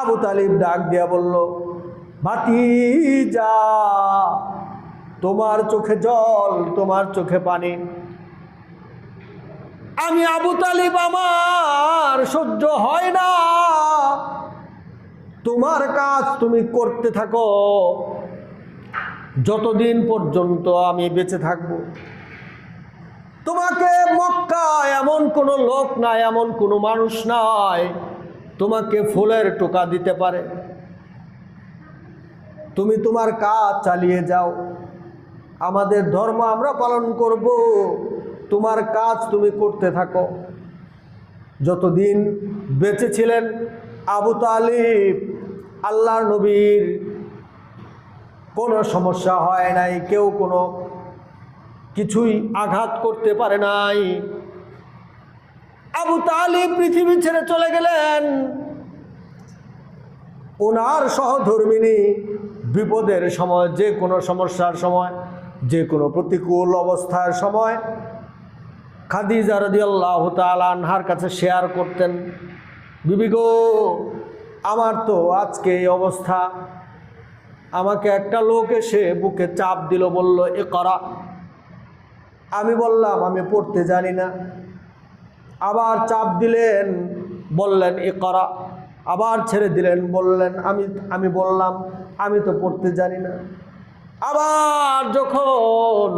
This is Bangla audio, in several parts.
আবু তালিব ডাক দিয়া বলল যা, তোমার চোখে জল, তোমার চোখে পানি। আমি আবু তালিব, আমার সহ্য হয় না। তোমার কাজ তুমি করতে থাকো। যতদিন পর্যন্ত আমি বেঁচে থাকব। তোমাকে মক্কা এমন কোনো লোক নাই, এমন কোনো মানুষ নাই। তোমাকে ফুলের টোকা দিতে পারে। তুমি তোমার কাজ চালিয়ে যাও। আমাদের ধর্ম আমরা পালন করব। তোমার কাজ তুমি করতে থাকো। যতদিন বেঁচে ছিলেন আবু তালিব আল্লাহ নবীর কোনো সমস্যা হয় নাই, কেউ কোনো কিছুই আঘাত করতে পারে নাই। আবু তালিব পৃথিবী ছেড়ে চলে গেলেন। ওনার সহধর্মিনী বিপদের সময়, যে কোনো সমস্যার সময়, যে কোনো প্রতিকূল অবস্থার সময় খাদিজা রদি আল্লাহ আনহার কাছে শেয়ার করতেন, বিবি গো, আমার তো আজকে এই অবস্থা। আমাকে একটা লোক এসে বুকে চাপ দিল, বলল, এ করা। আমি বললাম, আমি পড়তে জানি না। আবার চাপ দিলেন, বললেন এ করা আবার ছেড়ে দিলেন, বললেন, আমি আমি বললাম, আমি তো পড়তে জানি না। আবার যখন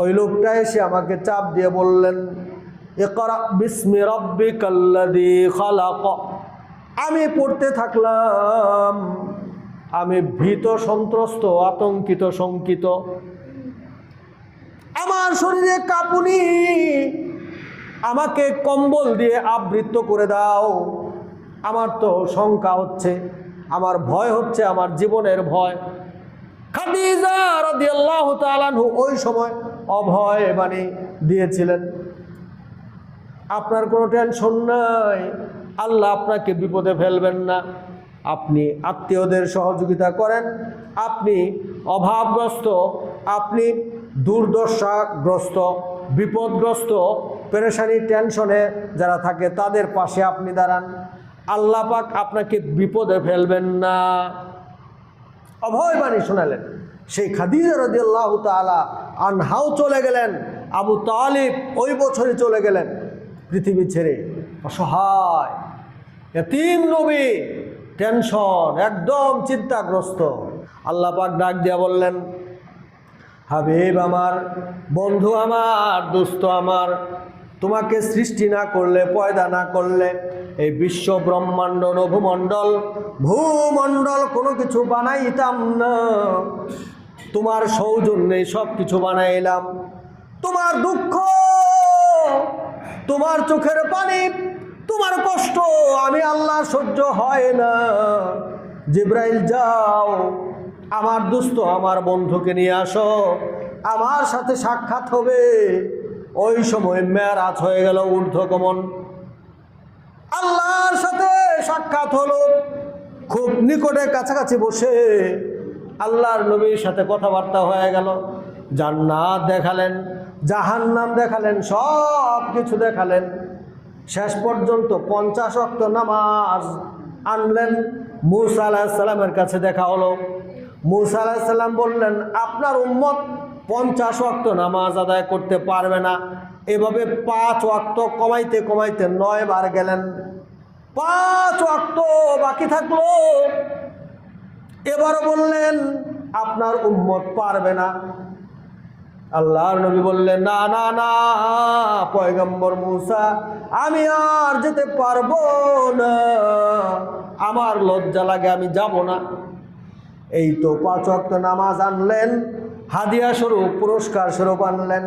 ওই লোকটা এসে আমাকে চাপ দিয়ে বললেন এ করা বিস্মি রব্বি কাল্লাদি খালাক। আমি পড়তে থাকলাম, আমি ভীত, সন্ত্রস্ত, আতঙ্কিত, শঙ্কিত। আমার শরীরে কাঁপুনি আমাকে কম্বল দিয়ে আবৃত্ত করে দাও। আমার তো শঙ্কা হচ্ছে, আমার ভয় হচ্ছে, আমার জীবনের ভয়। খাদিজা রাদিয়াল্লাহু তাআলা আনহু ওই সময় অভয় বাণী দিয়েছিলেন। আপনার কোনো টেনশন নাই, আল্লাহ আপনাকে বিপদে ফেলবেন না। আপনি আত্মীয়দের সহযোগিতা করেন, আপনি অভাবগ্রস্ত, আপনি দুর্দশাগ্রস্ত। বিপদগ্রস্ত পেরেশানি টেনশনে যারা থাকে, তাদের পাশে আপনি দাঁড়ান। আল্লাহ পাক আপনাকে বিপদে ফেলবেন না। অভয় বাণী শোনালেন। সেই খাদিজা রদিয়াল্লাহ তালা আনহাও চলে গেলেন। আবু তালিব ওই বছরই চলে গেলেন পৃথিবী ছেড়ে। অসহায়, এতিম নবী, টেনশন, একদম চিন্তাগ্রস্ত। আল্লাহ পাক ডাক দিয়া বললেন হাবিব আমার, বন্ধু আমার, দোস্ত আমার, তোমাকে সৃষ্টি না করলে, পয়দা না করলে, এই বিশ্ব ব্রহ্মাণ্ড নভুমণ্ডল, ভূমণ্ডল কোনো কিছু বানাইতাম না। তোমার সৌজন্যে সব কিছু বানাইলাম। তোমার দুঃখ, তোমার চোখের পানি, তোমার কষ্ট, আমি আল্লাহ সহ্য হয় না। জিব্রাইল, যাও। আমার দুস্থ আমার বন্ধুকে নিয়ে আসো। আমার সাথে সাক্ষাৎ হবে। ওই সময় মেয়ারাজ হয়ে গেল ঊর্ধ্বগমন। আল্লাহর সাথে সাক্ষাৎ হলো। খুব নিকটে কাছাকাছি বসে আল্লাহর নবীর সাথে কথাবার্তা হয়ে গেল। জান্নাত দেখালেন, জাহান্নাম দেখালেন, সব কিছু দেখালেন। শেষ পর্যন্ত পঞ্চাশ অক্ত নামাজ আনলেন। মুসা আলাহিসাল্লামের কাছে দেখা হলো। মুসা আলাহিসাল্লাম বললেন, আপনার উম্মত পঞ্চাশ অক্ত নামাজ আদায় করতে পারবে না। এভাবে পাঁচ ওয়াক্ত কমাইতে কমাইতে নয় বার গেলেন। পাঁচ ওয়াক্ত বাকি থাকল। এবারও বললেন, আপনার উম্মত পারবে না। আল্লাহর নবী বললেন, না না না, পয়গম্বর মুসা, আমি আর যেতে পারব না। আমার লজ্জা লাগে, আমি যাব না। এই তো পাঁচ ওয়াক্ত নামাজ আনলেন, হাদিয়া স্বরূপ, পুরস্কার স্বরূপ আনলেন।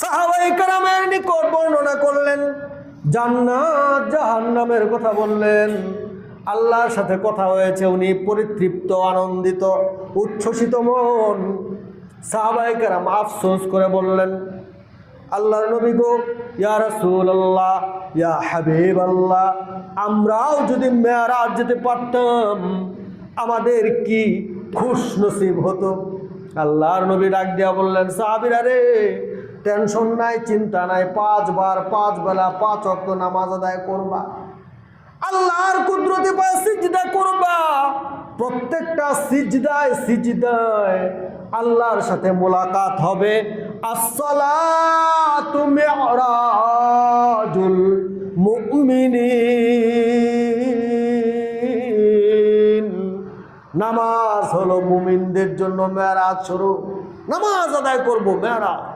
সাহাবাই কারামের নিকট বর্ণনা করলেন, জান্নাত জাহান্নামের কথা বললেন। আল্লাহর সাথে কথা হয়েছে, উনি পরিতৃপ্ত, আনন্দিত, উচ্ছ্বসিত মন। সাহাবাই কারাম আফসোস করে বললেন, আল্লাহর নবী গো, ইয়া রাসূলুল্লাহ, ইয়া হাবিব আল্লাহ আমরাও যদি মেয়ারাজ যেতে পারতাম আমাদের কি খুশ নসিব হতো? আল্লাহর নবী ডাক দিয়া বললেন, সাহাবিরা রে টেনশন নাই, চিন্তা নাই, পাঁচবার, পাঁচ বেলা, পাঁচ অক্ত নামাজ আদায় করবা। আল্লাহর কুদরতি পায়ে সিজদা করবা। প্রত্যেকটা সিজদায় সিজদায় আল্লাহর সাথে মোলাকাত হবে। আসসালাতু মিরাজুল মুমিনিন। নামাজ হলো মুমিনদের জন্য মেয়ারাজ শুরু। নামাজ আদায় করব মেরাজ